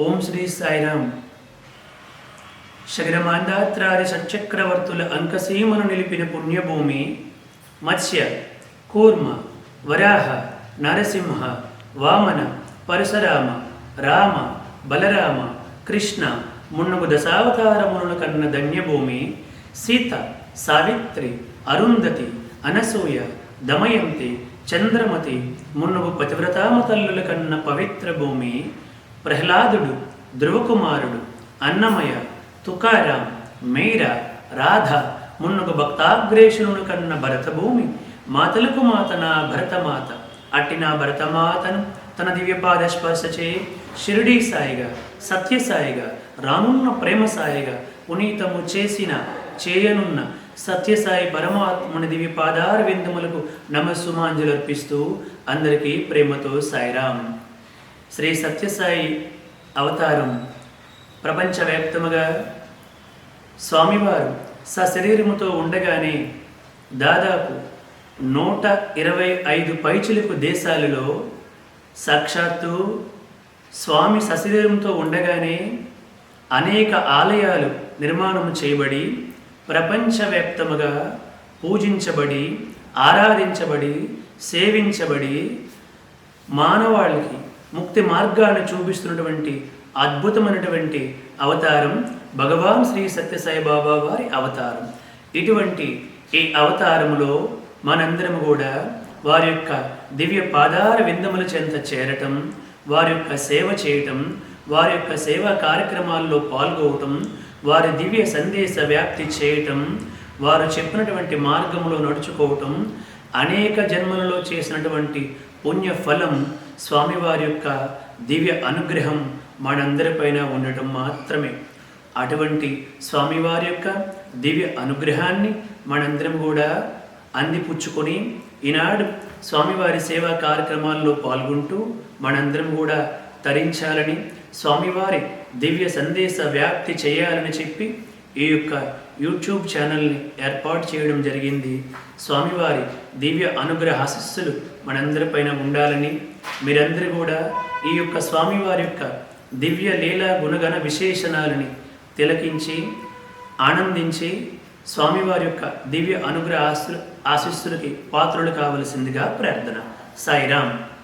ఓం శ్రీ సాయిరామ్. శగరమాందాత్రాది షట్చక్రవర్తుల అంకసీమను నిలిపిన పుణ్యభూమి మత్స్య కూర్మ వరాహ నరసింహ వామన పరశురామ రామ బలరామ కృష్ణ మున్నగు దశావతారములను కన్న ధన్యభూమి సీత సావిత్రి అరుంధతి అనసూయ దమయంతి చంద్రమతి మున్నగు పతివ్రతామతల్లుల కన్న పవిత్ర భూమి ప్రహ్లాదుడు ధ్రువకుమారుడు అన్నమయ తుకారాం మేర రాధ మున్నకు భక్తాగ్రేషునుడు కన్న భరతభూమి మాతలకు మాత నా భరతమాత. అట్టి నా భరతమాతను తన దివ్యపాద స్పర్శచే షిరిడీ సాయిగా సత్యసాయిగా రానున్న ప్రేమ సాయిగా పునీతము చేసిన చేయనున్న సత్యసాయి పరమాత్మని దివ్య పాదార విందములకు నమస్సుమాంజలు అర్పిస్తూ అందరికీ ప్రేమతో సాయిరాం శ్రీ సత్యసాయి అవతారం ప్రపంచవ్యాప్తముగా స్వామివారు సశరీరముతో ఉండగానే దాదాపు నూట ఇరవై ఐదు పైచిలుకు దేశాలలో సాక్షాత్తు స్వామి సశరీరంతో ఉండగానే అనేక ఆలయాలు నిర్మాణం చేయబడి ప్రపంచవ్యాప్తముగా పూజించబడి ఆరాధించబడి సేవించబడి మానవాళికి ముక్తి మార్గాన్ని చూపిస్తున్నటువంటి అద్భుతమైనటువంటి అవతారం భగవాన్ శ్రీ సత్యసాయి బాబా వారి అవతారం. ఇటువంటి ఈ అవతారములో మనందరం కూడా వారి యొక్క దివ్య పాదార విందముల చెంత చేరటం వారి యొక్క సేవ చేయటం వారి యొక్క సేవా కార్యక్రమాల్లో పాల్గొవటం వారి దివ్య సందేశ వ్యాప్తి చేయటం వారు చెప్పినటువంటి మార్గంలో నడుచుకోవటం అనేక జన్మలలో చేసినటువంటి పుణ్య ఫలం స్వామివారి యొక్క దివ్య అనుగ్రహం మనందరిపైన ఉండటం మాత్రమే. అటువంటి స్వామివారి యొక్క దివ్య అనుగ్రహాన్ని మనందరం కూడా అందిపుచ్చుకొని ఈనాడు స్వామివారి సేవా కార్యక్రమాల్లో పాల్గొంటూ మనందరం కూడా తరించాలని స్వామివారి దివ్య సందేశ వ్యాప్తి చేయాలని చెప్పి ఈ యొక్క యూట్యూబ్ ఛానల్ని ఏర్పాటు చేయడం జరిగింది. స్వామివారి దివ్య అనుగ్రహ ఆశస్సులు మనందరిపైన ఉండాలని మీరందరూ కూడా ఈ యొక్క స్వామివారి యొక్క దివ్య లీల గుణగణ విశేషణాలని తిలకించి ఆనందించి స్వామివారి యొక్క దివ్య అనుగ్రహ ఆశ ఆశీస్సులకి పాత్రులు కావలసిందిగా ప్రార్థన. సాయిరామ్.